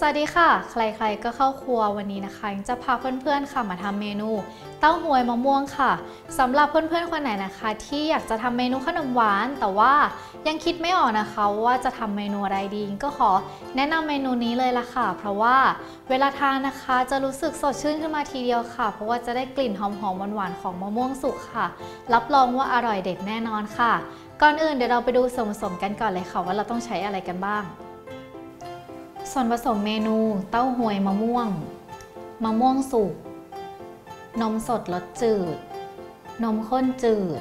สวัสดีค่ะ ใครๆก็เข้าครัววันนี้นะคะ จะพาเพื่อนๆค่ะมาทำเมนู เต้าหวยมะม่วงค่ะสำหรับเพื่อนๆคนไหนนะคะ ที่อยากจะทำเมนูขนมหวาน แต่ว่ายังคิดไม่ออกนะคะ ว่าจะทำเมนูอะไรดีก็ขอแนะนำเมนูนี้เลยละค่ะ เพราะว่าเวลาทานนะคะจะรู้สึกสดชื่นขึ้นมาทีเดียวค่ะ เพราะว่าจะได้กลิ่นหอมๆหวานๆของมะม่วงสุกค่ะ รับรองว่าอร่อยเด็ดแน่นอนค่ะ ก่อนอื่นเดี๋ยวเราไปดูส่วนผสมกันก่อนเลยค่ะ ว่าเราต้องใช้อะไรกันบ้าง ส่วนผสมเมนู เต้าหวยมะม่วง มะม่วงสุก นมสดรสจืด นมข้นจืด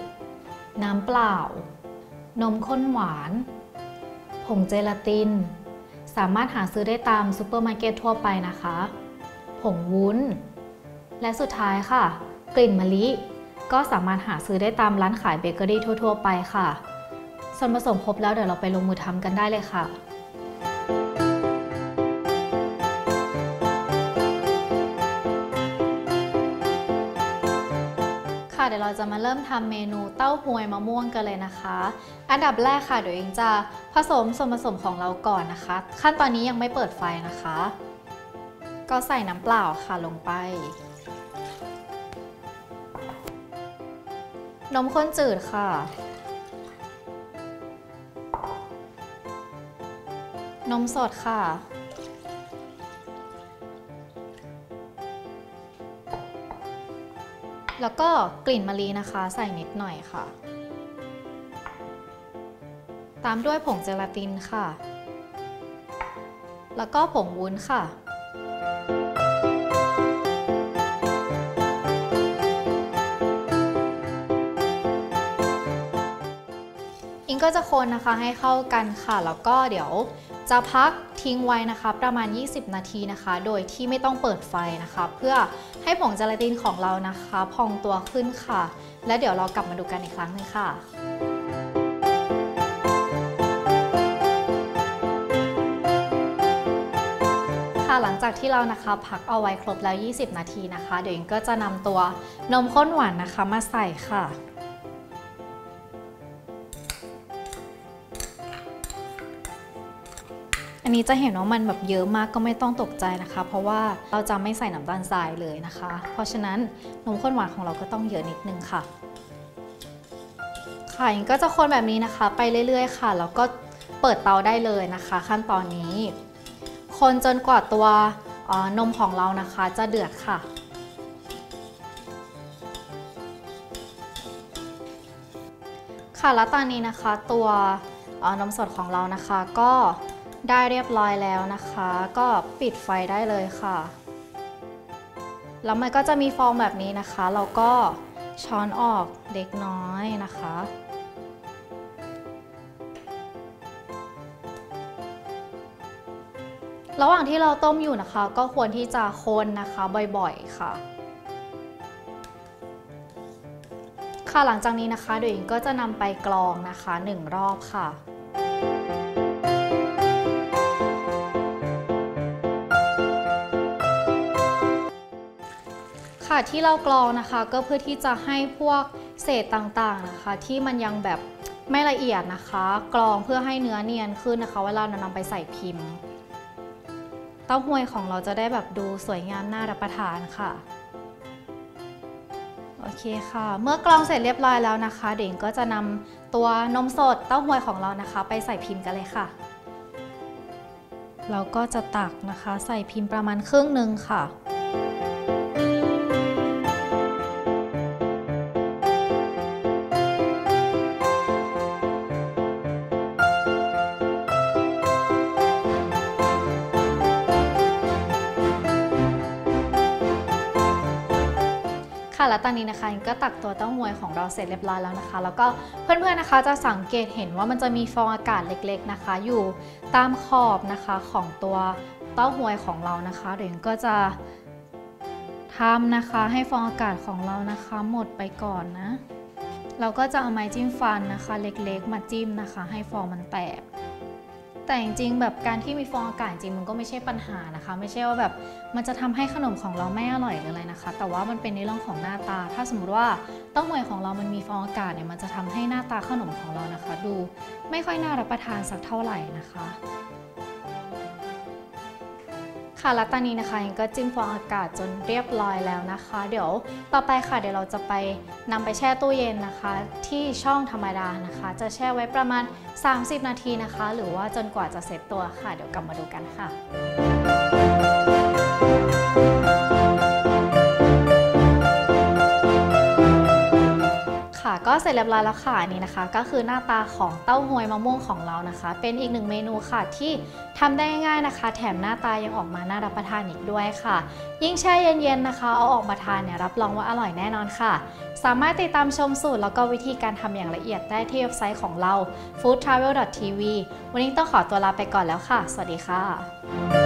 น้ำเปล่า นมข้นหวาน ผงเจลาติน สามารถหาซื้อได้ตามซูเปอร์มาร์เก็ตทั่วไปนะคะ ผงวุ้น และสุดท้ายค่ะ กลิ่นมะลิ ก็สามารถหาซื้อได้ตามร้านขายเบเกอรี่ทั่ว ๆ ไปค่ะ ส่วนผสมครบแล้วเดี๋ยวเราไปลงมือทำกันได้เลยค่ะ เดี๋ยวเราจะมาเริ่มทำเมนูเต้าหวยมะม่วงกันเลยนะคะ อันดับแรกค่ะเดี๋ยวเองจะผสมส่วนผสมของเราก่อนนะคะ ขั้นตอนนี้ยังไม่เปิดไฟนะคะ ก็ใส่น้ำเปล่าค่ะลงไป นมข้นจืดค่ะ นมสดค่ะ แล้วก็กลิ่นมะลินะคะ ใส่นิดหน่อยค่ะ ตามด้วยผงเจลาตินค่ะ แล้วก็ผงวุ้นค่ะ งก็จะคนนะคะให้เข้ากันค่ะ แล้วก็เดี๋ยวจะพักทิ้งไว้นะคะ ประมาณ 20 นาทีนะคะ โดยที่ไม่ต้องเปิดไฟนะคะ เพื่อให้ผงเจลาตินของเรานะคะ พองตัวขึ้นค่ะ และเดี๋ยวเรากลับมาดูกันอีกครั้งหนึงค่ะค่ะหลังจากที่เรานะคะพักเอาไว้ครบแล้ว 20 นาทีนะคะ เดี๋ยวอิงก็จะนำตัวนมข้นหวานนะคะมาใส่ค่ะ อันนี้จะเห็นว่ามันแบบเยอะมากก็ไม่ต้องตกใจนะคะ เพราะว่าเราจะไม่ใส่น้ำตาลทรายเลยนะคะ เพราะฉะนั้นนมข้นหวานของเราก็ต้องเยอะนิดนึงค่ะ ค่ะอิงก็จะคนแบบนี้นะคะ ไปเรื่อยๆ ค่ะแล้วก็เปิดเตาได้เลยนะคะ ขั้นตอนนี้ คนจนกว่าตัวนมของเรานะคะจะเดือดค่ะค่ะแล้วตอนนี้นะคะตัวนมสดของเรานะคะก็ ได้เรียบร้อยแล้วนะคะ ก็ปิดไฟได้เลยค่ะ แล้วมันก็จะมีฟองแบบนี้นะคะ เราก็ช้อนออกเล็กน้อยนะคะ ระหว่างที่เราต้มอยู่นะคะ ก็ควรที่จะคนนะคะบ่อยๆค่ะ ค่ะหลังจากนี้นะคะเดี๋ยวอิงก็จะนำไปกรองนะคะหนึ่งรอบค่ะ ค่ะที่เรากรองนะคะ ก็เพื่อที่จะให้พวกเศษต่างๆนะคะ ที่มันยังแบบไม่ละเอียดนะคะ กรองเพื่อให้เนื้อเนียนขึ้นนะคะ เวลาเรานำไปใส่พิมพ์ เต้าหวยของเราจะได้แบบดูสวยงามน่ารับประทานค่ะโอเคค่ะ เมื่อกรองเสร็จเรียบร้อยแล้วนะคะ เด็กก็จะนำตัวนมสดเต้าหวยของเรานะคะ ไปใส่พิมพ์กันเลยค่ะ เราก็จะตักนะคะ ใส่พิมพ์ประมาณครึ่งหนึ่งค่ะ ค่ะแล้วตอนนี้นะคะก็ตักตัวเต้าหวยของเราเสร็จเรียบร้อยแล้วนะคะ แล้วก็เพื่อนๆนะคะจะสังเกตเห็นว่ามันจะมีฟองอากาศเล็กๆนะคะ อยู่ตามขอบนะคะของตัวเต้าหวยของเรานะคะเดี๋ยวก็จะทำนะคะให้ฟองอากาศของเรานะคะ หมดไปก่อนนะ เราก็จะเอาไม้จิ้มฟันนะคะ เล็กๆ มาจิ้มนะคะ ให้ฟองมันแตก แต่จริงๆแบบการที่มีฟองอากาศจริงมันก็ไม่ใช่ปัญหานะคะ ไม่ใช่ว่าแบบมันจะทำให้ขนมของเราไม่อร่อยหรืออะไรนะคะ แต่ว่ามันเป็นในเรื่องของหน้าตา ถ้าสมมติว่าเต้าหวยของเรามันมีฟองอากาศเนี่ยมันจะทำให้หน้าตาขนมของเรานะคะ ดูไม่ค่อยน่ารับประทานสักเท่าไหร่นะคะ ค่ะแล้วตอนนี้นะคะยังก็จิ้มฟองอากาศจนเรียบร้อยแล้วนะคะ เดี๋ยวต่อไปค่ะเดี๋ยวเราจะไปนำไปแช่ตู้เย็นนะคะ ที่ช่องธรรมดานะคะ จะแช่ไว้ประมาณ 30 นาทีนะคะ หรือว่าจนกว่าจะเสร็จตัวค่ะ เดี๋ยวกลับมาดูกันค่ะ เสร็จเรียบร้อยแล้วค่ะนนี้นะคะ ก็คือหน้าตาของเต้าหวยมะม่วงของเรานะคะ เป็นอีกหนึ่งเมนูค่ะที่ทำได้ง่ายๆนะคะ แถมหน้าตายังออกมาน่ารับประทานอีกด้วยค่ะ ยิ่งแช่เย็นๆนะคะ เอาออกมาทานเนี่ยรับรองว่าอร่อยแน่นอนค่ะ สามารถติดตามชมสูตรแล้วก็วิธีการทำอย่างละเอียดได้ที่เว็บไซต์ของเรา foodtravel.tv วันนี้ต้องขอตัวลาไปก่อนแล้วค่ะ สวัสดีค่ะ